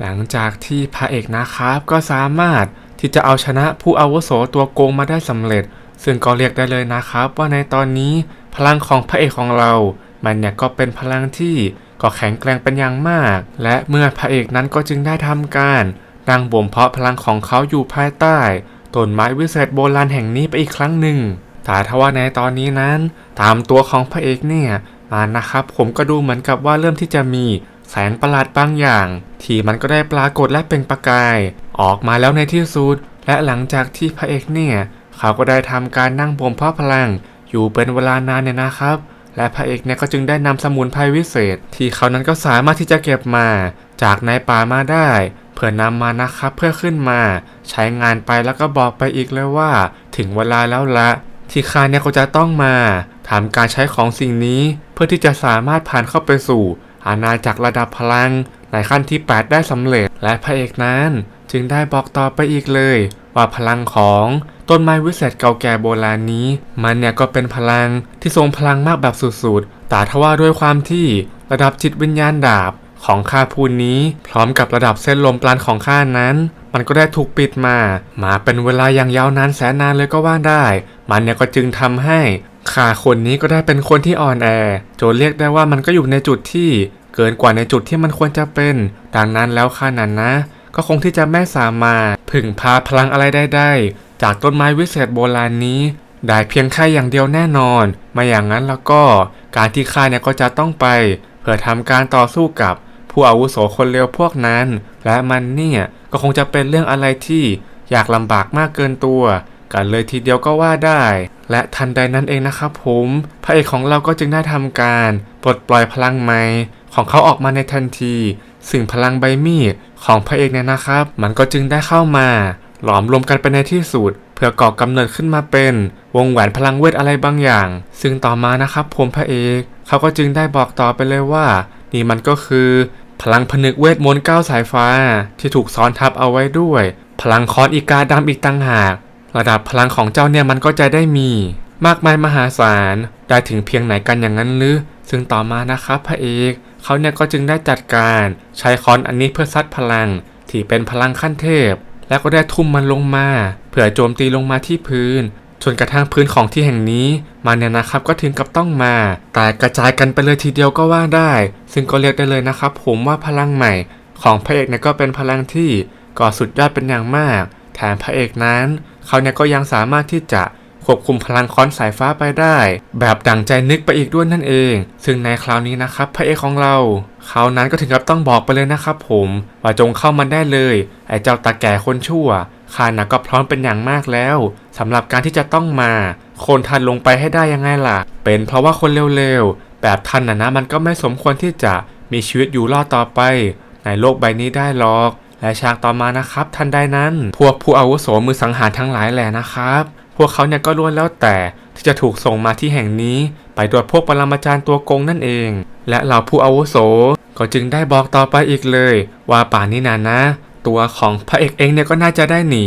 หลังจากที่พระเอกนะครับก็สามารถที่จะเอาชนะผู้อาวุโสตัวโกงมาได้สำเร็จ ซึ่งก็เรียกได้เลยนะครับ ว่าในตอนนี้พลังของพระเอกของเรา มันเนี่ยก็เป็นพลังที่ก็แข็งแกร่งเป็นอย่างมาก และเมื่อพระเอกนั้นก็จึงได้ทำการนั่งบ่มเพาะพลังของเขาอยู่ภายใต้ต้นไม้วิเศษโบราณแห่งนี้ไปอีกครั้งหนึ่งแต่ทว่าในตอนนี้นั้น ตามตัวของพระเอกเนี่ยมานะครับ ผมก็ดูเหมือนกับว่าเริ่มที่จะมี แสงประหลาดบางอย่าง ที่มันก็ได้ปรากฏและเป็นประกาย ออกมาแล้วในที่สุด และหลังจากที่พระเอกเนี่ย เขาก็ได้ทำการนั่งบ่มเพาะพลัง อยู่เป็นเวลานานเนี่ยนะครับ และพระเอกเนี่ยก็จึงได้นำสมุนไพรวิเศษ ที่เขานั้นก็สามารถที่จะเก็บมา จากในป่ามาได้ เพื่อนำมานะครับเพื่อขึ้นมา ใช้งานไปแล้วก็บอกไปอีกเลยว่า ถึงเวลาแล้วละที่ข้าเนี่ยก็จะต้องมาทำการใช้ของสิ่งนี้ เพื่อที่จะสามารถผ่านเข้าไปสู่ อาณาจักรระดับพลังในขั้นที่ 8 ได้สำเร็จ และพระเอกนั้นจึงได้บอกต่อไปอีกเลย ว่าพลังของต้นไม้วิเศษเก่าแก่โบราณนี้ มันเนี่ยก็เป็นพลังที่ทรงพลังมากแบบสุดๆ แต่ทว่าด้วยความที่ระดับจิตวิญญาณดาบของข้าพูนนี้ พร้อมกับระดับเส้นลมปราณของข้านั้น มันก็ได้ถูกปิดมา มาเป็นเวลาอย่างยาวนานแสนนานเลยก็ว่าได้ มันเนี่ยก็จึงทำให้ข้าคนนี้ก็ได้เป็นคนที่อ่อนแอจนเรียกได้ว่ามันก็อยู่ในจุดที่ เกินกว่าในจุดที่มันควรจะเป็น ดังนั้นแล้วข้านั้นนะ ก็คงที่จะไม่สามารถพึ่งพาพลังอะไรได้ๆจากต้นไม้วิเศษโบราณนี้ ได้เพียงแค่อย่างเดียวแน่นอนไม่อย่างนั้นแล้วก็การที่ข้าเนี่ยก็จะต้องไป เพื่อทำการต่อสู้กับผู้อาวุโสคนเลวพวกนั้น และมันเนี่ยก็คงจะเป็นเรื่องอะไรที่อยากลำบากมากเกินตัว กันเลยทีเดียวก็ว่าได้ และทันใดนั้นเองนะครับผม พระเอกของเราก็จึงได้ทำการปลดปล่อยพลังใหม่ ของเขาออกมาในทันทีซึ่งพลังใบมีดของพระเอกเนี่ยนะครับ มันก็จึงได้เข้ามา หลอมรวมกันไปในที่สุดเพื่อก่อกำเนิดขึ้นมาเป็น วงแหวนพลังเวทอะไรบางอย่าง ซึ่งต่อมานะครับผมพระเอกเขาก็จึงได้บอกต่อไปเลยว่า นี่มันก็คือ พลังผนึกเวทมนต์ก้าวสายฟ้า ที่ถูกซ้อนทับเอาไว้ด้วย พลังคอนอีกาดำอีกต่างหาก ระดับพลังของเจ้าเนี่ยมันก็จะได้มี มากมายมหาศาลได้ถึงเพียงไหนกันอย่างนั้นหรือซึ่งต่อมานะครับพระเอก เขาเนี่ยก็จึงได้จัดการใช้คอนอันนี้เพื่อซัดพลัง ที่เป็นพลังขั้นเทพ แล้วก็ได้ทุ่มมันลงมา เพื่อโจมตีลงมาที่พื้นจนกระทั่งพื้นของที่แห่งนี้มันเนี่ยนะครับก็ถึงกับต้องมาแต่กระจายกันไปเลยทีเดียวก็ว่าได้ ซึ่งก็เรียกได้เลยนะครับผมว่าพลังใหม่ ของพระเอกเนี่ยก็เป็นพลังที่ก่อสุดยอดเป็นอย่างมาก แถมพระเอกนั้น เขาเนี่ยก็ยังสามารถที่จะ ควบคุมพลังค้อนสายฟ้าไปได้ แบบดั่งใจนึกไปอีกด้วยนั่นเอง ซึ่งในคราวนี้นะครับพระเอกของเราเขานั้นก็ถึงกับต้องบอกไปเลยนะครับผมว่าจงเข้ามาได้เลยไอ้เจ้าตาแก่คนชั่วข้านะก็พร้อมเป็นอย่างมากแล้วสำหรับการที่จะต้องมาคนทันลงไปให้ได้ยังไงล่ะ เป็นเพราะว่าคนเร็วๆแบบทันนะนะมันก็ไม่สมควรที่จะมีชีวิตอยู่รอดต่อไป ในโลกใบนี้ได้หรอกและฉากต่อมานะครับทันใดนั้น พวกผู้อาวุโสมือสังหารทั้งหลายแหละนะครับ วกเขาเนี่ยก็ล้วนแล้วแต่ที่จะถูกส่งมาที่แห่งนี้ ไปตรวจพวกปรมาจารย์ตัวโกงนั่นเอง และเหล่าผู้อาวุโสก็จึงได้บอกต่อไปอีกเลย ว่าป่านนี้นานะตัวของพระเอกเองเนี่ยก็น่าจะได้หนี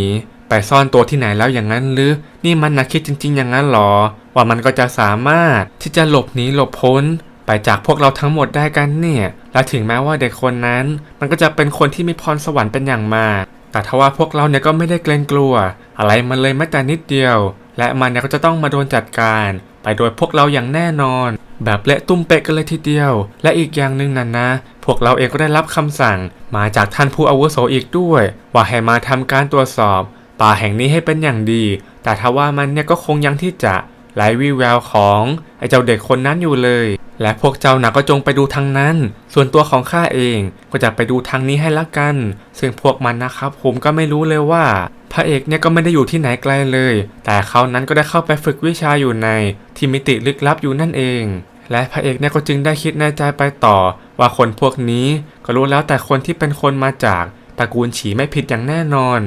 ไปซ่อนตัวที่ไหนแล้วอย่างนั้นหรือ นี่มันนักคิดจริง ๆ อย่างนั้นหรอ ว่ามันก็จะสามารถที่จะหลบหนีหลบพ้น ไปจากพวกเราทั้งหมดได้กันเนี่ย และถึงแม้ว่าเด็กคนนั้น มันก็จะเป็นคนที่มีพรสวรรค์เป็นอย่างมาก แต่ทว่าพวกเราเนี่ยก็ไม่ได้เกรงกลัว อะไรมันเลยแม้แต่นิดเดียว และมันเนี่ยก็จะต้องมาโดนจัดการ ไปโดยพวกเราอย่างแน่นอน แบบเละตุ้มเป๊ะกันเลยทีเดียว และอีกอย่างหนึ่งนั่นนะ พวกเราเองก็ได้รับคำสั่ง มาจากท่านผู้อาวุโสอีกด้วย ว่าให้มาทำการตรวจสอบ ป่าแห่งนี้ให้เป็นอย่างดี แต่ทว่ามันเนี่ยก็คงยังที่จะไร้วี่แววของไอ้เจ้าเด็กคนนั้นอยู่เลย และพวกเจ้าหนักก็จงไปดูทางนั้น ส่วนตัวของข้าเองก็จะไปดูทางนี้ให้ละกัน ซึ่งพวกมันนะครับ ผมก็ไม่รู้เลยว่า พระเอกเนี่ยก็ไม่ได้อยู่ที่ไหนไกลเลย แต่เขานั้นก็ได้เข้าไปฝึกวิชาอยู่ในที่มิติลึกลับอยู่นั่นเอง และพระเอกเนี่ยก็จึงได้คิดในใจไปต่อ ว่าคนพวกนี้ก็รู้แล้วแต่คนที่เป็นคนมาจากตระกูลฉีไม่ผิดอย่างแน่นอน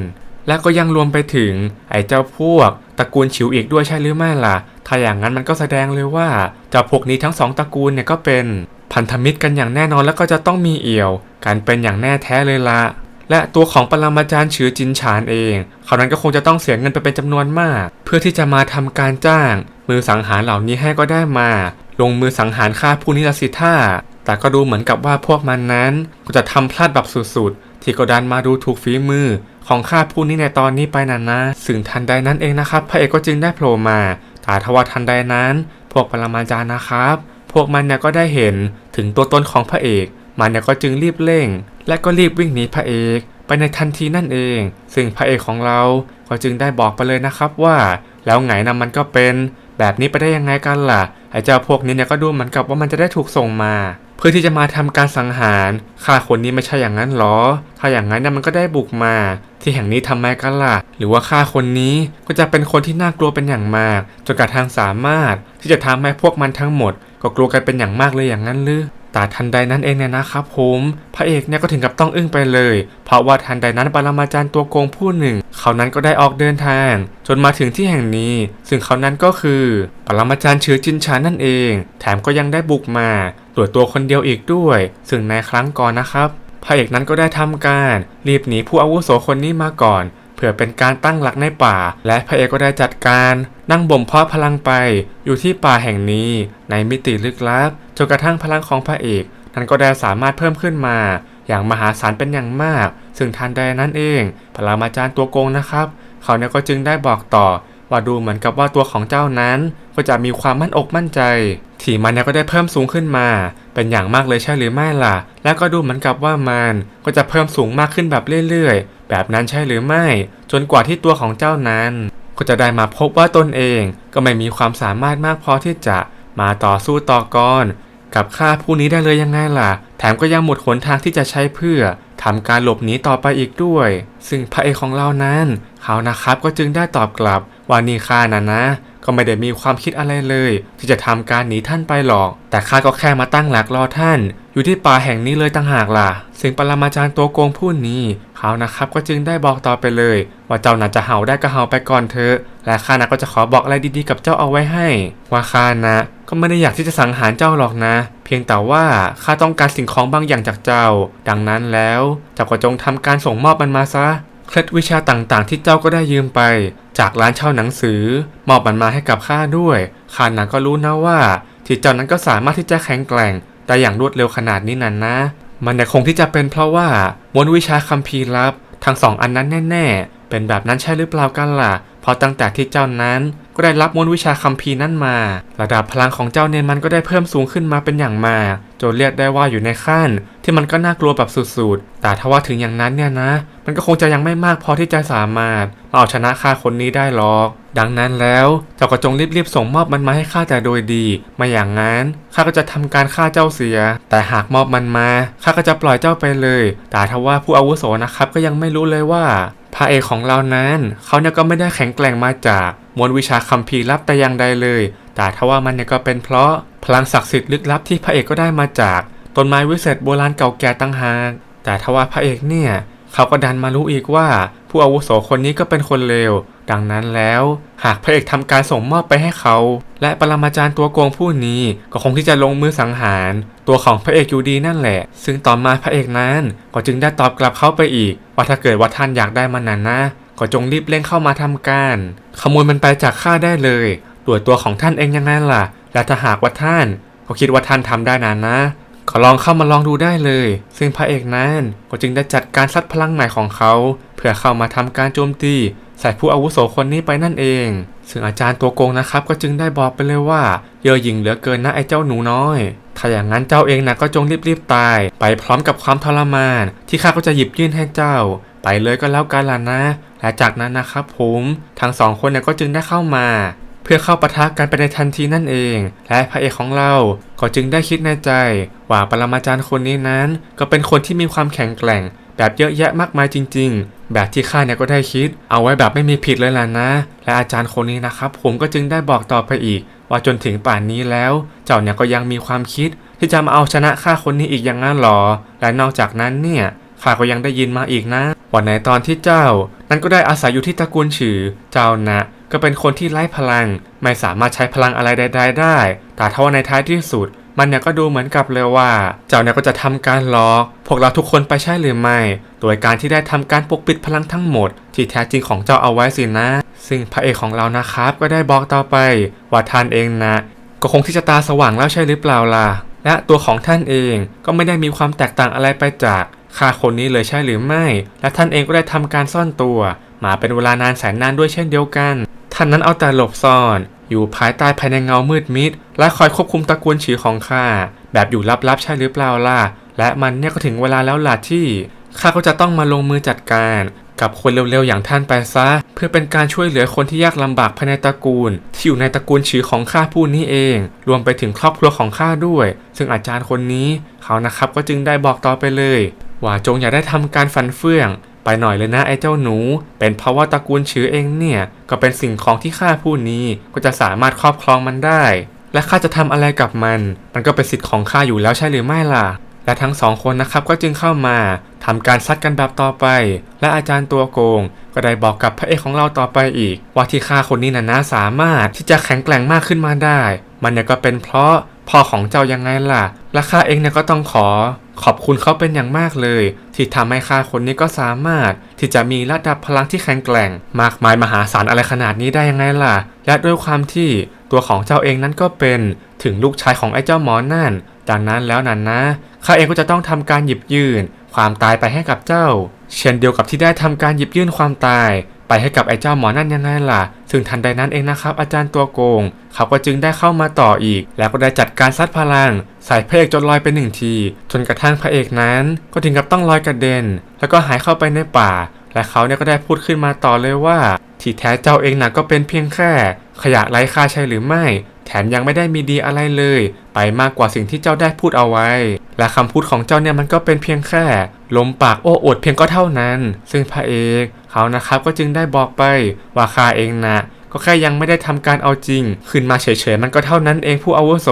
และก็ยังรวมไปถึงไอ้เจ้าพวกตระกูลฉิวอีกด้วยใช่หรือไม่ล่ะ ถ้าอย่างนั้นมันก็แสดงเลยว่าเจ้าพวกนี้ทั้งสองตระกูลเนี่ยก็เป็นพันธมิตรกันอย่างแน่นอนแล้วก็จะต้องมีเอี่ยว กันเป็นอย่างแน่แท้เลยละและตัวของปรมาจารย์ชือจินฉานเองเขานั้นก็คงจะต้องเสียเงินไปเป็นจำนวนมาก เพื่อที่จะมาทำการจ้าง มือสังหารเหล่านี้ให้ก็ได้มา ลงมือสังหารฆ่าผู้นิรสิท่าแต่ก็ดูเหมือนกับว่าพวกมันนั้นก็จะทำพลาดแบบสุดๆทที่ก็ดันมาดูถูกฝีมือของข้าผู้นี้ในตอนนี้ไปนั่นนะ ซึ่งทันใดนั้นเองนะครับ พระเอกก็จึงได้โผล่มา แต่ทว่าทันใดนั้น พวกปรมาจารย์นะครับ พวกมันเนี่ยก็ได้เห็นถึงตัวตนของพระเอก มันเนี่ยก็จึงรีบเร่ง และก็รีบวิ่งหนีพระเอกไปในทันทีนั่นเอง ซึ่งพระเอกของเราก็จึงได้บอกไปเลยนะครับว่า แล้วไงนะมันก็เป็น แบบนี้ไปได้ยังไงกันล่ะไอ้เจ้าพวกนี้เนี่ยก็ดูเหมือนกับว่ามันจะได้ถูกส่งมา เพื่อที่จะมาทำการสังหารข้าคนนี้ไม่ใช่อย่างนั้นหรอ ถ้าอย่างนั้นน่มันก็ได้บุกมา ที่แห่งนี้ทำไมกันล่ะ หรือว่าข้าคนนี้ก็จะเป็นคนที่น่ากลัวเป็นอย่างมากจนกระทั่งสามารถที่จะทำให้พวกมันทั้งหมด ก็กลัวกันเป็นอย่างมากเลยอย่างนั้นหรือแต่ทันใดนั้นเองเนี่ยนะครับผมพระเอกเนี่ยก็ถึงกับต้องอึ้งไปเลย เพราะว่าทันใดนั้นปรมาจารย์ตัวโกงผู้หนึ่ง เขานั้นก็ได้ออกเดินทาง จนมาถึงที่แห่งนี้ ซึ่งเขานั้นก็คือปรมาจารย์เชื้อจินชานั่นเอง แถมก็ยังได้บุกมา ตรวจตัวคนเดียวอีกด้วย ซึ่งในครั้งก่อนนะครับพระเอกนั้นก็ได้ทำการรีบหนีผู้อาวุโสคนนี้มาก่อน เพื่อเป็นการตั้งหลักในป่า และพระเอกก็ได้จัดการนั่งบ่มเพาะพลังไป อยู่ที่ป่าแห่งนี้ ในมิติลึกลับจนกระทั่งพลังของพระเอก นั้นก็ได้สามารถเพิ่มขึ้นมา อย่างมหาศาลเป็นอย่างมาก ซึ่งทันใดนั้นเองพระมาจารย์ตัวโกงนะครับ เขาเนี่ยก็จึงได้บอกต่อ ว่าดูเหมือนกับว่าตัวของเจ้านั้นก็จะมีความมั่นอกมั่นใจที่มันเนี่ยก็ได้เพิ่มสูงขึ้นมา เป็นอย่างมากเลยใช่หรือไม่ล่ะ แล้วก็ดูเหมือนกับว่ามันก็จะเพิ่มสูงมากขึ้นแบบเรื่อยๆ แบบนั้นใช่หรือไม่ จนกว่าที่ตัวของเจ้านั้น ก็จะได้มาพบว่าตนเองก็ไม่มีความสามารถมากพอที่จะมาต่อสู้ต่อกรกับข้าผู้นี้ได้เลยยังไงล่ะ แถมก็ยังหมดหนทางที่จะใช้เพื่อ ทำการหลบหนีต่อไปอีกด้วย ซึ่งพระเอกของเรานั้น เขานะครับก็จึงได้ตอบกลับว่านี่ข้านะนะ ก็ไม่ได้มีความคิดอะไรเลย ที่จะทำการหนีท่านไปหรอก แต่ข้าก็แค่มาตั้งหลักรอท่าน อยู่ที่ป่าแห่งนี้เลยต่างหากล่ะซึ่งปรมาจารย์ตัวโกงผู้นี้เขานะครับก็จึงได้บอกต่อไปเลย ว่าเจ้าน่าจะเห่าได้ก็เห่าไปก่อนเถอะ และข้านะก็จะขอบอกอะไรดีๆกับเจ้าเอาไว้ให้ ว่าข้านะก็ไม่ได้อยากที่จะสังหารเจ้าหรอกนะ เพียงแต่ว่าข้าต้องการสิ่งของบางอย่างจากเจ้า ดังนั้นแล้วเจ้าก็จงทำการส่งมอบมันมาซะ เคล็ดวิชาต่างๆ ที่เจ้าก็ได้ยืมไป จากร้านเช่าหนังสือมอบมันมาให้กับข้าด้วยข้านะก็รู้นะว่า ที่เจ้านั้นก็สามารถที่จะแข็งแกร่งได้อย่างรวดเร็วขนาดนี้นั่นนะ มันเนี่คงที่จะเป็นเพราะว่ามนวิชาคัมภีร์ลับ ทั้งสองอันนั้นแน่ ๆ เป็นแบบนั้นใช่หรือเปล่ากันล่ะเพราะตั้งแต่ที่เจ้านั้นก็ได้รับมนวิชาคัมภีร์นั้นมา ระดับพลังของเจ้าเนนมันก็ได้เพิ่มสูงขึ้นมาเป็นอย่างมากจนเรียกได้ว่าอยู่ในขั้น ที่มันก็น่ากลัวแบบสุดๆ แต่ถ้าว่าถึงอย่างนั้นเนี่ยนะ มันก็คงจะยังไม่มากพอที่จะสามารถมาเอาชนะข้าคนนี้ได้หรอก ดังนั้นแล้วเจ้าก็จงรีบๆส่งมอบมันมาให้ข้าแต่โดยดีไม่อย่างนั้นข้าก็จะทำการฆ่าเจ้าเสีย แต่หากมอบมันมาข้าก็จะปล่อยเจ้าไปเลย แต่ถ้าว่าผู้อาวุโสนะครับก็ยังไม่รู้เลยว่าพระเอกของเรานั้นเขาเนี่ยก็ไม่ได้แข็งแกร่งมาจากมวลวิชาคัมภีร์ลับแต่อย่างใดเลย แต่ถ้าว่ามันเนี่ยก็เป็นเพราะพลังศักดิ์สิทธิ์ลึกลับที่พระเอกก็ได้มาจากต้นไม้วิเศษโบราณเก่าแก่ตั้งหากแต่ถ้าว่าพระเอกเนี่ย เขาก็ดันมารู้อีกว่า ผู้อาวุโสคนนี้ก็เป็นคนเลว ดังนั้นแล้ว หากพระเอกทำการส่งมอบไปให้เขา และปรมาจารย์ตัวโกงผู้นี้ก็คงที่จะลงมือสังหาร ตัวของพระเอกอยู่ดีนั่นแหละ ซึ่งต่อมาพระเอกนั้นก็จึงได้ตอบกลับเขาไปอีก ว่าถ้าเกิดว่าท่านอยากได้มันนั้นนะ ก็จงรีบเร่งเข้ามาทำการ ขโมยมันไปจากข้าได้เลยตัวตัวของท่านเองยังไงล่ะ และถ้าหากว่าท่านก็คิดว่าท่านทำได้นานนะ ก็ลองเข้ามาลองดูได้เลย ซึ่งพระเอกนั้นก็จึงได้จัดการซัดพลังใหม่ของเขา เพื่อเข้ามาทำการโจมตีใส่ผู้อาวุโสคนนี้ไปนั่นเอง ซึ่งอาจารย์ตัวโกงนะครับ ก็จึงได้บอกไปเลยว่าเยอะหยิงเหลือเกินนะไอ้เจ้าหนูน้อย ถ้าอย่างนั้นเจ้าเองนะก็จงรีบๆตาย ไปพร้อมกับความทรมาน ที่ข้าก็จะหยิบยื่นให้เจ้า ไปเลยก็แล้วกันล่ะนะ และจากนั้นนะครับผมทั้งสองคนเนี่ยก็จึงได้เข้ามา เพื่อเข้าปะทะกันไปในทันทีนั่นเอง และพระเอกของเราก็จึงได้คิดในใจ ว่าปรมาจารย์คนนี้นั้น ก็เป็นคนที่มีความแข็งแกร่ง แบบเยอะแยะมากมายจริง ๆ แบบที่ข้าเนี่ยก็ได้คิด เอาไว้แบบไม่มีผิดเลยล่ะนะ และอาจารย์คนนี้นะครับ ผมก็จึงได้บอกต่อไปอีก ว่าจนถึงป่านนี้แล้ว เจ้าเนี่ยก็ยังมีความคิด ที่จะมาเอาชนะข้าคนนี้อีกอย่างนั้นหรอ และนอกจากนั้นเนี่ยข้าก็ยังได้ยินมาอีกนะว่าในตอนที่เจ้า นั้นก็ได้อาศัยอยู่ที่ตระกูลฉือ เจ้านะ ก็เป็นคนที่ไร้พลัง ไม่สามารถใช้พลังอะไรใด ๆ ได้ แต่ถ้าว่าในท้ายที่สุด มันเนี่ยก็ดูเหมือนกับเลยว่า เจ้าเนี่ยก็จะทำการล้อกพวกเราทุกคนไปใช่หรือไม่ โดยการที่ได้ทำการปกปิดพลังทั้งหมด ที่แท้จริงของเจ้าเอาไว้สินะ ซึ่งพระเอกของเรานะครับ ก็ได้บอกต่อไปว่าท่านเองนะ ก็คงที่จะตาสว่างแล้วใช่หรือเปล่าล่ะ และตัวของท่านเองก็ไม่ได้มีความแตกต่างอะไรไปจากฆ่าคนนี้เลยใช่หรือไม่ และท่านเองก็ได้ทำการซ่อนตัว มาเป็นเวลานานแสนนานด้วยเช่นเดียวกัน ท่านนั้นเอาแต่หลบซ่อน อยู่ภายใต้ภายในเงามืดมิด และคอยควบคุมตระกูลฉีของข้าแบบอยู่ลับๆใช่หรือเปล่าล่ะ และมันเนี่ยก็ถึงเวลาแล้วล่ะที่ข้าก็จะต้องมาลงมือจัดการกับคนเร็วๆอย่างท่านไปซะ เพื่อเป็นการช่วยเหลือคนที่ยากลำบากภายในตระกูล ที่อยู่ในตระกูลฉีของข้าผู้นี้เอง รวมไปถึงครอบครัวของข้าด้วย ซึ่งอาจารย์คนนี้เขานะครับก็จึงได้บอกต่อไปเลย ว่าจงอย่าได้ทำการฟันเฟื่อง ไปหน่อยเลยนะไอ้เจ้าหนู เป็นเพราะว่าตระกูลชื้อเองเนี่ยก็เป็นสิ่งของที่ข้าผู้นี้ก็จะสามารถครอบครองมันได้ และข้าจะทำอะไรกับมัน มันก็เป็นสิทธิ์ของข้าอยู่แล้วใช่หรือไม่ล่ะ และทั้งสองคนนะครับก็จึงเข้ามาทำการซัดกันแบบต่อไป และอาจารย์ตัวโกง ก็ได้บอกกับพระเอกของเราต่อไปอีก ว่าที่ข้าคนนี้นะนะสามารถที่จะแข็งแกร่งมากขึ้นมาได้ มันเนี่ยก็เป็นเพราะพ่อของเจ้ายังไงล่ะ และข้าเองเนี่ยก็ต้องขอ ขอบคุณเขาเป็นอย่างมากเลย ที่ทำให้ข้าคนนี้ก็สามารถ ที่จะมีระดับพลังที่แข็งแกร่ง มากมายมหาศาลอะไรขนาดนี้ได้ยังไงล่ะ และด้วยความที่ตัวของเจ้าเองนั้นก็เป็นถึงลูกชายของไอ้เจ้าหมอนั่นดังนั้นแล้วนั่นนะข้าเองก็จะต้องทำการหยิบยื่น ความตายไปให้กับเจ้า เช่นเดียวกับที่ได้ทำการหยิบยื่นความตาย ไปให้กับไอ้เจ้าหมอนั่นยังไงล่ะ ซึ่งทันใดนั้นเองนะครับ อาจารย์ตัวโกง เขาก็จึงได้เข้ามาต่ออีก แล้วก็ได้จัดการซัดพลัง ใส่พระเอกจนลอยไปหนึ่งที จนกระทั่งพระเอกนั้น ก็ถึงกับต้องลอยกระเด็น แล้วก็หายเข้าไปในป่า และเขาเนี่ยก็ได้พูดขึ้นมาต่อเลยว่า ที่แท้เจ้าเองน่ะก็เป็นเพียงแค่ ขยะไร้ค่าใช่หรือไม่ แถมยังไม่ได้มีดีอะไรเลย ไปมากกว่าสิ่งที่เจ้าได้พูดเอาไว้ และคำพูดของเจ้าเนี่ยมันก็เป็นเพียงแค่ลมปากโอ้อวดเพียงก็เท่านั้น ซึ่งพระเอกเขานะครับก็จึงได้บอกไปว่าข้าเองนะก็แค่ยังไม่ได้ทำการเอาจริง ขึ้นมาเฉยๆมันก็เท่านั้นเองผู้อาวุโส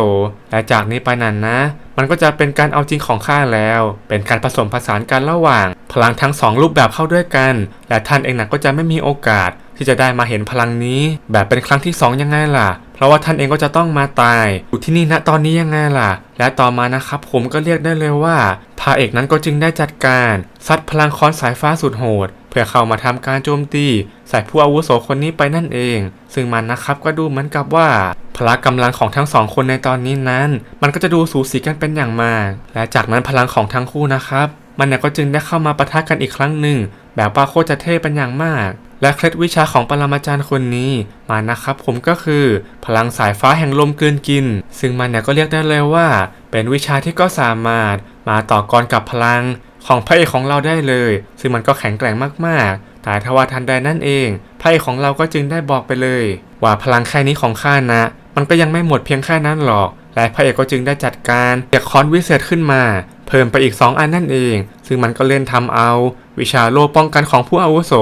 และจากนี้ไปนั้นนะ มันก็จะเป็นการเอาจริงของข้าแล้ว เป็นการผสมผสานกันระหว่าง พลังทั้งสองรูปแบบเข้าด้วยกัน และท่านเองนะก็จะไม่มีโอกาสที่จะได้มาเห็นพลังนี้ แบบเป็นครั้งที่สองยังไงล่ะ เพราะว่าท่านเองก็จะต้องมาตายอยู่ที่นี่ณตอนนี้ยังไงล่ะ และต่อมานะครับผมก็เรียกได้เลยว่าพระเอกนั้นก็จึงได้จัดการซัดพลังค้อนสายฟ้าสุดโหดเพื่อเข้ามาทำการโจมตีใส่ผู้อาวุโสคนนี้ไปนั่นเอง ซึ่งมันนะครับก็ดูเหมือนกับว่าพละกำลังของทั้งสองคนในตอนนี้นั้น มันก็จะดูสูสีกันเป็นอย่างมาก และจากนั้นพลังของทั้งคู่นะครับ มันเนี่ยก็จึงได้เข้ามาปะทะกันอีกครั้งหนึ่งแบบว่าโคตรจะเท่เป็นอย่างมาก และเคล็ดวิชาของปรมาจารย์คนนี้มานะครับผมก็คือพลังสายฟ้าแห่งลมเกินกิน ซึ่งมันเนี่ยก็เรียกได้เลยว่า เป็นวิชาที่ก็สามารถมาต่อกรกับพลังของพระเอกของเราได้เลย ซึ่งมันก็แข็งแกร่งมากๆ แต่ทว่าทันใดนั่นเองพระเอกของเราก็จึงได้บอกไปเลย ว่าพลังแค่นี้ของข้านะ มันก็ยังไม่หมดเพียงแค่นั้นหรอก และพระเอกก็จึงได้จัดการเรียกคอนวิเศษขึ้นมา เพิ่มไปอีก 2 อันนั่นเอง ซึ่งมันก็เล่นทำเอา วิชาโลป้องกันของผู้อาวุโส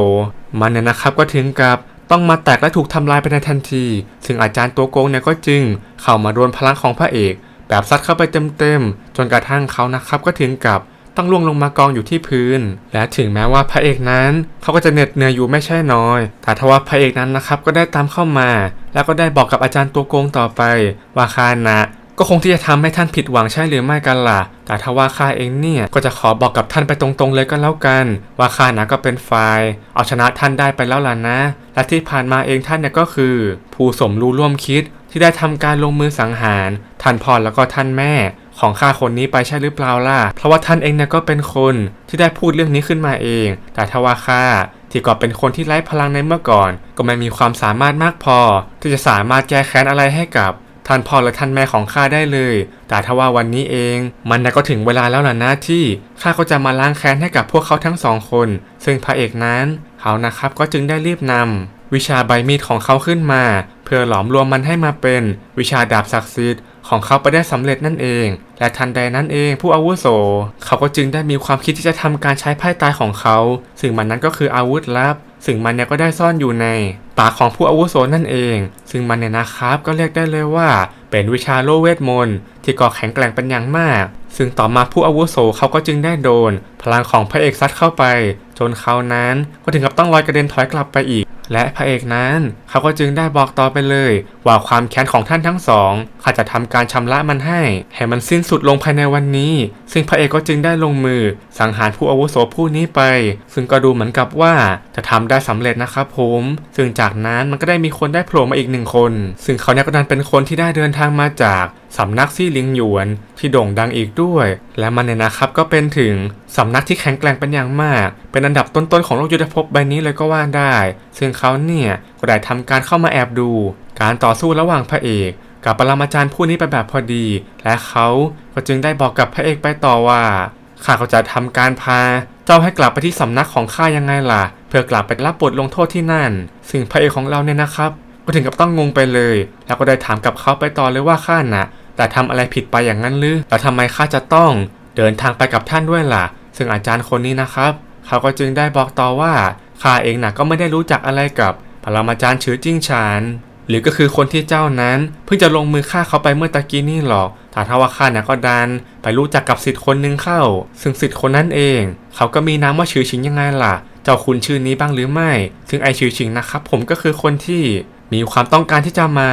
มันเนี่ยนะครับก็ถึงกับต้องมาแตกและถูกทำลายไปในทันที ซึ่งอาจารย์ตัวโกงเนี่ยก็จึงเข้ามาดวลพลังของพระเอก แบบซัดเข้าไปเต็มๆ จนกระทั่งเขานะครับก็ถึงกับต้องล่วงลงมากองอยู่ที่พื้น และถึงแม้ว่าพระเอกนั้น เขาก็จะเหน็ดเหนื่อยอยู่ไม่ใช่น้อย แต่ทว่าพระเอกนั้นนะครับก็ได้ตามเข้ามา แล้วก็ได้บอกกับอาจารย์ตัวโกงต่อไป ว่าข้านะ ก็คงที่จะทำให้ท่านผิดหวังใช่หรือไม่กันล่ะ แต่ถ้าว่าข้าเองเนี่ยก็จะขอบอกกับท่านไปตรงๆเลยก็แล้วกัน ว่าข้านะก็เป็นฝ่ายเอาชนะท่านได้ไปแล้วล่ะนะ และที่ผ่านมาเองท่านเนี่ยก็คือ ผู้สมรู้ร่วมคิดที่ได้ทำการลงมือสังหารท่านพ่อแล้วก็ท่านแม่ของข้าคนนี้ไปใช่หรือเปล่าล่ะ เพราะว่าท่านเองเนี่ยก็เป็นคนที่ได้พูดเรื่องนี้ขึ้นมาเอง แต่ถ้าว่าข้าที่ก็เป็นคนที่ไร้พลังในเมื่อก่อน ก็ไม่มีความสามารถมากพอ ที่จะสามารถแก้แค้นอะไรให้กับ ท่านพ่อและท่านแม่ของข้าได้เลย แต่ถ้าว่าวันนี้เอง มันก็ถึงเวลาแล้วล่ะนะที่ข้าก็จะมาล้างแค้นให้กับพวกเขาทั้งสองคน ซึ่งพระเอกนั้นเขานะครับก็จึงได้รีบนำวิชาใบมีดของเขาขึ้นมา เพื่อหลอมรวมมันให้มาเป็น วิชาดาบศักดิ์สิทธิ์ของเขาไปได้สำเร็จนั่นเอง และทันใดนั้นเองผู้อาวุโส เขาก็จึงได้มีความคิดที่จะทำการใช้ไพ่ตายของเขา ซึ่งมันนั้นก็คืออาวุธลับ ซึ่งมันเนี่ยก็ได้ซ่อนอยู่ในปากของผู้อาวุโสนั่นเอง ซึ่งมันเนี่ยนะครับก็เรียกได้เลยว่า เป็นวิชาโลเวทมนต์ที่ก่อแข็งแกร่งเป็นอย่างมาก ซึ่งต่อมาผู้อาวุโสเขาก็จึงได้โดน พลังของพระเอกซัดเข้าไป จนเขานั้นก็ถึงกับต้องลอยกระเด็นถอยกลับไปอีก และพระเอกนั้น เขาก็จึงได้บอกต่อไปเลย ว่าความแค้นของท่านทั้งสองข้าจะทำการชำระมันให้ให้มันสิ้นสุดลงภายในวันนี้ ซึ่งพระเอกก็จึงได้ลงมือ สังหารผู้อาวุโสผู้นี้ไป ซึ่งก็ดูเหมือนกับว่าจะทำได้สำเร็จนะครับผม ซึ่งจากนั้นมันก็ได้มีคนได้โผล่มาอีกหนึ่งคน ซึ่งเขาเนี่ยก็ดันเป็นคนที่ได้เดินทางมาจากสำนักซี่หลิงหยวนที่โด่งดังอีกด้วย และมันเนี่ยนะครับก็เป็นถึงสำนักที่แข็งแกร่งเป็นอย่างมาก เป็นอันดับต้นๆของโลกยุทธภพใบนี้เลยก็ว่าได้ ซึ่งเขาเนี่ย ก็ได้ทำการเข้ามาแอบดู การต่อสู้ระหว่างพระเอก กับปรมาจารย์ผู้นี้ไปแบบพอดี และเขาก็จึงได้บอกกับพระเอกไปต่อว่าข้าก็จะทำการพา เจ้าให้กลับไปที่สำนักของข้ายังไงล่ะ เพื่อกลับไปรับบทลงโทษที่นั่น ซึ่งพระเอกของเราเนี่ยนะครับ ก็ถึงกับต้องงงไปเลย แล้วก็ได้ถามกับเขาไปต่อเลยว่าข้าน่ะ แต่ทำอะไรผิดไปอย่างนั้นหรือแล้วทำไมข้าจะต้องเดินทางไปกับท่านด้วยล่ะ ซึ่งอาจารย์คนนี้นะครับ เขาก็จึงได้บอกต่อว่าข้าเองน่ะก็ไม่ได้รู้จักอะไรกับ ปรมาจารย์ฉือจิ้งฉาน หรือก็คือคนที่เจ้านั้น เพิ่งจะลงมือฆ่าเขาไปเมื่อตะกี้นี่หรอกแต่ถ้าว่าข้าเนี่ยก็ดัน ไปรู้จักกับสิทธิ์คนหนึ่งเข้า ซึ่งสิทธิ์คนนั้นเอง เขาก็มีนามว่าฉือชิงยังไงล่ะ เจ้าคุณชื่อนี้บ้างหรือไม่ ซึ่งไอฉือชิงนะครับ ผมก็คือคนที่มีความต้องการที่จะมา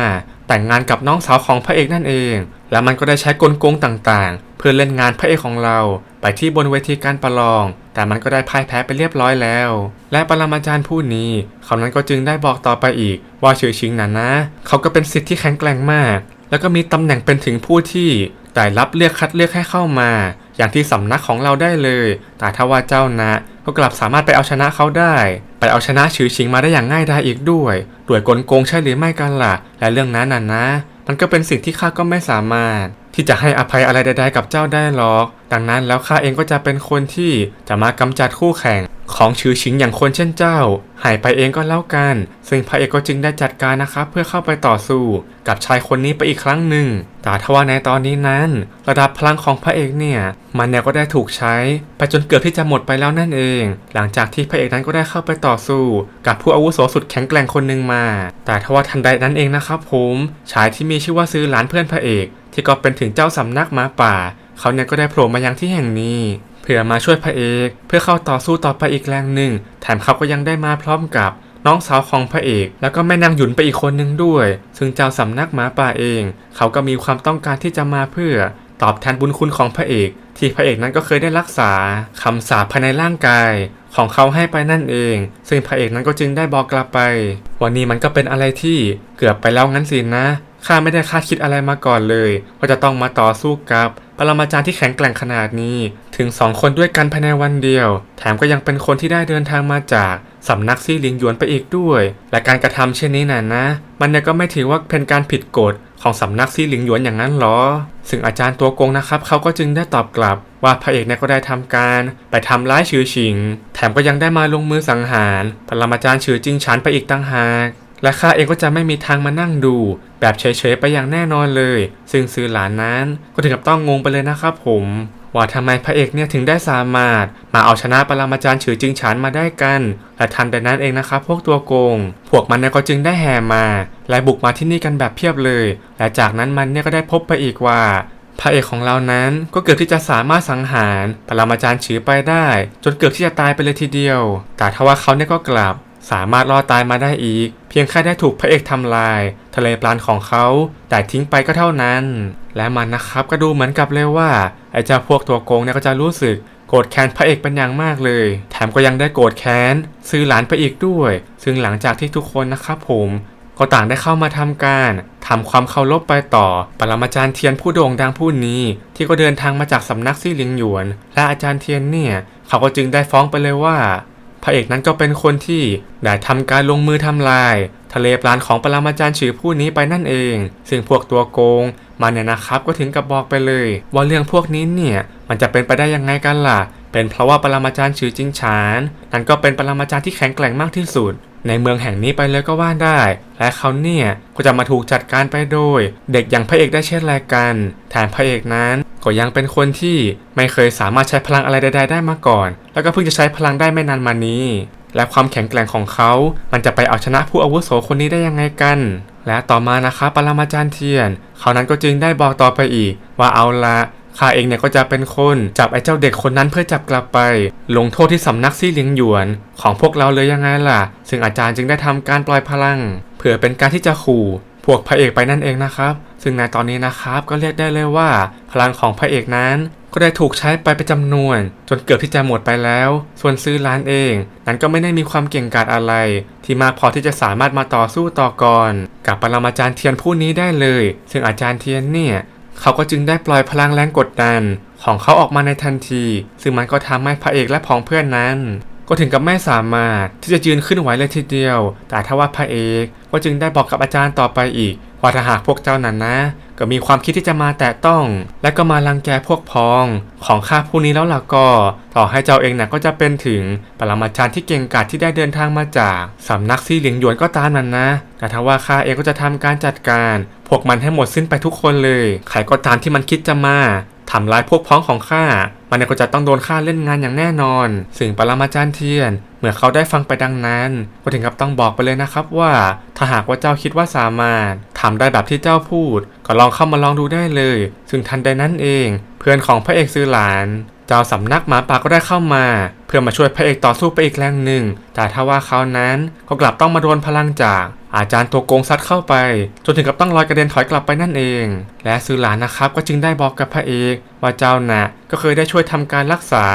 แต่งงานกับน้องสาวของพระเอกนั่นเอง แล้วมันก็ได้ใช้กลโกงต่างๆ เพื่อเล่นงานพระเอกของเรา ไปที่บนเวทีการประลอง แต่มันก็ได้พ่ายแพ้ไปเรียบร้อยแล้ว และปรมาจารย์ผู้นี้เขานั้นก็จึงได้บอกต่อไปอีก ว่าเฉยชิงนั้นนะ เขาก็เป็นสิทธิ์ที่แข็งแกร่งมาก แล้วก็มีตำแหน่งเป็นถึงผู้ที่ได้รับเลือกคัดเลือกให้เข้ามา อย่างที่สำนักของเราได้เลย แต่ถ้าว่าเจ้านะก็กลับสามารถไปเอาชนะเขาได้ ไปเอาชนะฉือชิงมาได้อย่างง่ายดายอีกด้วยด้วยกลโกงใช่หรือไม่กันล่ะ และเรื่องนั้นน่ะนะ มันก็เป็นสิ่งที่ข้าก็ไม่สามารถ ที่จะให้อภัยอะไรใดๆกับเจ้าได้หรอก ดังนั้นแล้วข้าเองก็จะเป็นคนที่จะมากำจัดคู่แข่ง ของชื่อชิงอย่างคนเช่นเจ้า หายไปเองก็แล้วกัน ซึ่งพระเอกก็จึงได้จัดการนะครับ เพื่อเข้าไปต่อสู้ กับชายคนนี้ไปอีกครั้งหนึ่ง แต่ทว่าในตอนนี้นั้น ระดับพลังของพระเอกเนี่ย มันเนี่ยก็ได้ถูกใช้ ไปจนเกือบที่จะหมดไปแล้วนั่นเอง หลังจากที่พระเอกนั้นก็ได้เข้าไปต่อสู้ กับผู้อาวุโสสุดแข็งแกร่งคนหนึ่งมา แต่ทว่าทันใดนั้นเองนะครับผมชายที่มีชื่อว่าซื้อหลานเพื่อนพระเอก ที่ก็เป็นถึงเจ้าสำนักหมาป่า เขาเนี่ยก็ได้โผล่มายังที่แห่งนี้ เพื่อมาช่วยพระเอกเพื่อเข้าต่อสู้ต่อไปอีกแรงหนึ่ง แถมเขาก็ยังได้มาพร้อมกับน้องสาวของพระเอก แล้วก็แม่นางหยุนไปอีกคนหนึ่งด้วย ซึ่งเจ้าสำนักหมาป่าเอง เขาก็มีความต้องการที่จะมาเพื่อ ตอบแทนบุญคุณของพระเอก ที่พระเอกนั้นก็เคยได้รักษาคำสาปภายในร่างกาย ของเขาให้ไปนั่นเอง ซึ่งพระเอกนั้นก็จึงได้บอกกลับไป วันนี้มันก็เป็นอะไรที่เกือบไปแล้วงั้นสินะ ข้าไม่ได้คาดคิดอะไรมาก่อนเลยว่าจะต้องมาต่อสู้กับปรมาจารย์ที่แข็งแกร่งขนาดนี้ ถึงสองคนด้วยกันภายในวันเดียว แถมก็ยังเป็นคนที่ได้เดินทางมาจากสำนักซี่หลิงหยวนไปอีกด้วย และการกระทำเช่นนี้น่ะนะ มันเนี่ยก็ไม่ถือว่าเป็นการผิดกฎของสำนักซี่หลิงหยวนอย่างนั้นหรอ ซึ่งอาจารย์ตัวโกงนะครับเขาก็จึงได้ตอบกลับ ว่าพระเอกเนี่ยก็ได้ทำการไปทำร้ายชื่อชิง แถมก็ยังได้มาลงมือสังหารปรมาจารย์ชื่อจิงฉันไปอีกตั้งหาก และข้าเองก็จะไม่มีทางมานั่งดู แบบเฉยๆไปอย่างแน่นอนเลย ซึ่งซื้อหลานนั้นก็ถึงกับต้องงงไปเลยนะครับผม ว่าทำไมพระเอกเนี่ยถึงได้สามารถ มาเอาชนะปรมาจารย์ฉือจึงฉานมาได้กัน และทันใดนั้นเองนะครับพวกตัวโกง พวกมันเนี่ยก็จึงได้แห่มา และบุกมาที่นี่กันแบบเพียบเลย และจากนั้นมันเนี่ยก็ได้พบไปอีกว่าพระเอกของเรานั้นก็เกือบที่จะสามารถสังหารปรมาจารย์ฉือไปได้ จนเกือบที่จะตายไปเลยทีเดียว แต่ทว่าเขาเนี่ยก็กลับ สามารถรอดตายมาได้อีก เพียงแค่ได้ถูกพระเอกทำลาย ทะเลปลานของเขา แต่ทิ้งไปก็เท่านั้น และมันนะครับก็ดูเหมือนกับเลยว่าไอ้เจ้าพวกตัวโกงเนี่ยก็จะรู้สึกโกรธแค้นพระเอกเป็นอย่างมากเลย แถมก็ยังได้โกรธแค้นซื้อหลานไปอีกด้วย ซึ่งหลังจากที่ทุกคนนะครับผม ก็ต่างได้เข้ามาทำการทำความเคารพไปต่อ ปรมาจารย์เทียนผู้โด่งดังผู้นี้ ที่ก็เดินทางมาจากสำนักซี่หลิงหยวน และอาจารย์เทียนเนี่ย เขาก็จึงได้ฟ้องไปเลยว่า ระเอกนั้นก็เป็นคนที่ได้ทำการลงมือทำลาย ทะเลปลานของปรมาจารย์ฉือผู้นี้ไปนั่นเอง ซึ่งพวกตัวโกงมันเนี่ยนะครับก็ถึงกับบอกไปเลย ว่าเรื่องพวกนี้เนี่ยมันจะเป็นไปได้ยังไงกันล่ะ เป็นเพราะว่าปรมาจารย์ฉือจิงฉานนั่นก็เป็นปรมาจารย์ที่แข็งแกร่งมากที่สุด ในเมืองแห่งนี้ไปเลยก็ว่าได้ และเขาเนี่ยก็จะมาถูกจัดการไปโดย เด็กอย่างพระเอกได้เช่นไรกันแถมพระเอกนั้น ก็ยังเป็นคนที่ไม่เคยสามารถใช้พลังอะไรใดๆได้มาก่อน แล้วก็เพิ่งจะใช้พลังได้ไม่นานมานี้ และความแข็งแกร่งของเขา มันจะไปเอาชนะผู้อาวุโสคนนี้ได้ยังไงกัน และต่อมานะคะปรมาจารย์เทียน เขานั้นก็จึงได้บอกต่อไปอีก ว่าเอาละข้าเองเนี่ยก็จะเป็นคนจับไอ้เจ้าเด็กคนนั้นเพื่อจับกลับไป ลงโทษที่สำนักซี่หลิงหยวน ของพวกเราเลยยังไงล่ะ ซึ่งอาจารย์จึงได้ทำการปล่อยพลัง เพื่อเป็นการที่จะขู่ วกพระเอกไปนั่นเองนะครับ ซึ่งในตอนนี้นะครับก็เรียกได้เลยว่า พลังของพระเอกนั้นก็ได้ถูกใช้ไปเป็นจำนวน จนเกือบที่จะหมดไปแล้ว ส่วนซื้อร้านเอง นั้นก็ไม่ได้มีความเก่งกาจอะไร ที่มากพอที่จะสามารถมาต่อสู้ต่อกรกับปรมาจารย์เทียนผู้นี้ได้เลย ซึ่งอาจารย์เทียนเนี่ยเขาก็จึงได้ปล่อยพลังแรงกดดัน ของเขาออกมาในทันที ซึ่งมันก็ทำให้พระเอกและพ้องเพื่อนนั้น ก็ถึงกับไม่สามารถที่จะยืนขึ้นไหวเลยทีเดียว แต่ถ้าว่าพระเอกก็จึงได้บอกกับอาจารย์ต่อไปอีก ว่าถ้าหากพวกเจ้านั้นนะ ก็มีความคิดที่จะมาแตะต้อง และก็มารังแกพวกพ้องของข้าผู้นี้แล้วล่ะก็ ต่อให้เจ้าเองนะก็จะเป็นถึงปรมาจารย์ที่เก่งกาจที่ได้เดินทางมาจาก สำนักซี่เหลียงหยวนก็ตามนั้นนะ แต่ถ้าว่าข้าเองก็จะทำการจัดการ พวกมันให้หมดสิ้นไปทุกคนเลยใครก็ตามที่มันคิดจะมา ทำร้ายพวกพ้องของข้า มันก็จะต้องโดนฆ่าเล่นงานอย่างแน่นอนซึ่งปรมาจารย์เทียน เมื่อเขาได้ฟังไปดังนั้น ก็ถึงกับต้องบอกไปเลยนะครับว่า ถ้าหากว่าเจ้าคิดว่าสามารถทำได้แบบที่เจ้าพูด ก็ลองเข้ามาลองดูได้เลย ซึ่งทันใดนั้นเอง เพื่อนของพระเอกซื้อหลานเจ้าสำนักหมาป่าก็ได้เข้ามา เพื่อมาช่วยพระเอกต่อสู้ไปอีกแรงหนึ่ง แต่ถ้าว่าเขานั้นก็กลับต้องมาโดนพลังจาก อาจารย์ตัวโกงซัดเข้าไป จนถึงกับต้องลอยกระเด็นถอยกลับไปนั่นเอง และซือหลานนะครับก็จึงได้บอกกับพระเอกว่าเจ้าน่ะก็เคยได้ช่วยทำการรักษา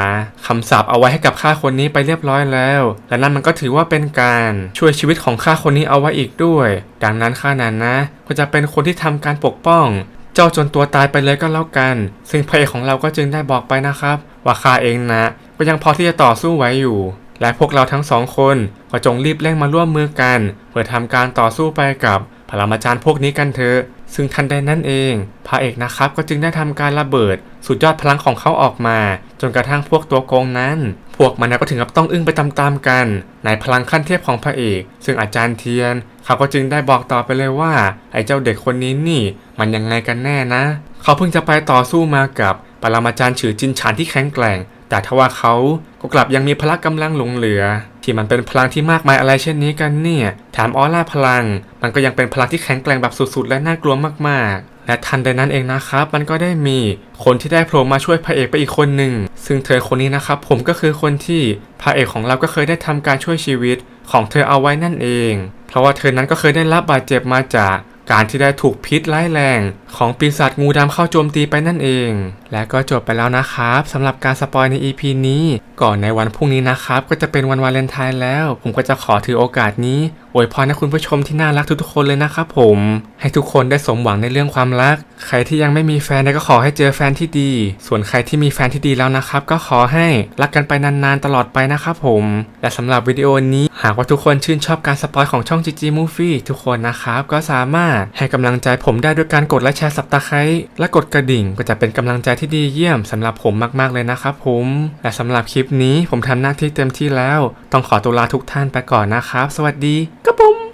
คำสาปเอาไว้ให้กับข้าคนนี้ไปเรียบร้อยแล้ว และนั่นมันก็ถือว่าเป็นการช่วยชีวิตของข้าคนนี้เอาไว้อีกด้วย ดังนั้นข้านั้นนะก็จะเป็นคนที่ทำการปกป้องเจ้าจนตัวตายไปเลยก็แล้วกัน ซึ่งพระเอกของเราก็จึงได้บอกไปนะครับ ว่าข้าเองนะ ก็ยังพอที่จะต่อสู้ไหวอยู่ และพวกเราทั้งสองคนก็จงรีบเร่งมาร่วมมือกัน เพื่อทำการต่อสู้ไปกับพลมาจารย์พวกนี้กันเถอะซึ่งทันใดนั้นเองพระเอกนะครับก็จึงได้ทำการระเบิด สุดยอดพลังของเขาออกมา จนกระทั่งพวกตัวโกงนั้น พวกมันก็ถึงกับต้องอึ้งไปตามๆกัน ในพลังขั้นเทพของพระเอก ซึ่งอาจารย์เทียน เขาก็จึงได้บอกต่อไปเลยว่า ไอ้เจ้าเด็กคนนี้นี่ มันยังไงกันแน่นะ เขาเพิ่งจะไปต่อสู้มากับปรมาจารย์ฉือจินฉานที่แข็งแกร่ง แต่ทว่าเขาก็กลับยังมีพละกำลังหลงเหลือ ที่มันเป็นพลังที่มากมายอะไรเช่นนี้กันเนี่ยแถมออร่าพลัง มันก็ยังเป็นพลังที่แข็งแกร่งแบบสุดๆ และน่ากลัวมากๆ และทันใดนั้นเองนะครับ มันก็ได้มีคนที่ได้โผล่มาช่วยพระเอกไปอีกคนหนึ่ง ซึ่งเธอคนนี้นะครับ ผมก็คือคนที่พระเอกของเราก็เคยได้ทำการช่วยชีวิตของเธอเอาไว้นั่นเอง เพราะว่าเธอนั้นก็เคยได้รับบาดเจ็บมาจากการที่ได้ถูกพิษร้ายแรง ของปีศาจงูดำเข้าโจมตีไปนั่นเอง และก็จบไปแล้วนะครับสำหรับการสปอยใน EP นี้ ก่อนในวันพรุ่งนี้นะครับ ก็จะเป็นวันวาเลนไทน์แล้ว ผมก็จะขอถือโอกาสนี้อวยพรให้คุณผู้ชมที่น่ารักทุกๆคนเลยนะครับผม ให้ทุกคนได้สมหวังในเรื่องความรัก ใครที่ยังไม่มีแฟนก็ขอให้เจอแฟนที่ดี ส่วนใครที่มีแฟนที่ดีแล้วนะครับ ก็ขอให้รักกันไปนานๆตลอดไปนะครับผม และสำหรับวิดีโอนี้หากว่าทุกคนชื่นชอบการสปอยของช่อง GG Movie ทุกคนนะครับก็สามารถให้กำลังใจผมได้ด้วยการกดและแชร์ สับตะไคร้และกดกระดิ่งก็จะเป็นกำลังใจที่ดีเยี่ยมสำหรับผมมาก ๆ เลยนะครับผมและสำหรับคลิปนี้ผมทำหน้าที่เต็มที่แล้ว ต้องขอตัวลาทุกท่านไปก่อนนะครับ สวัสดีกระผม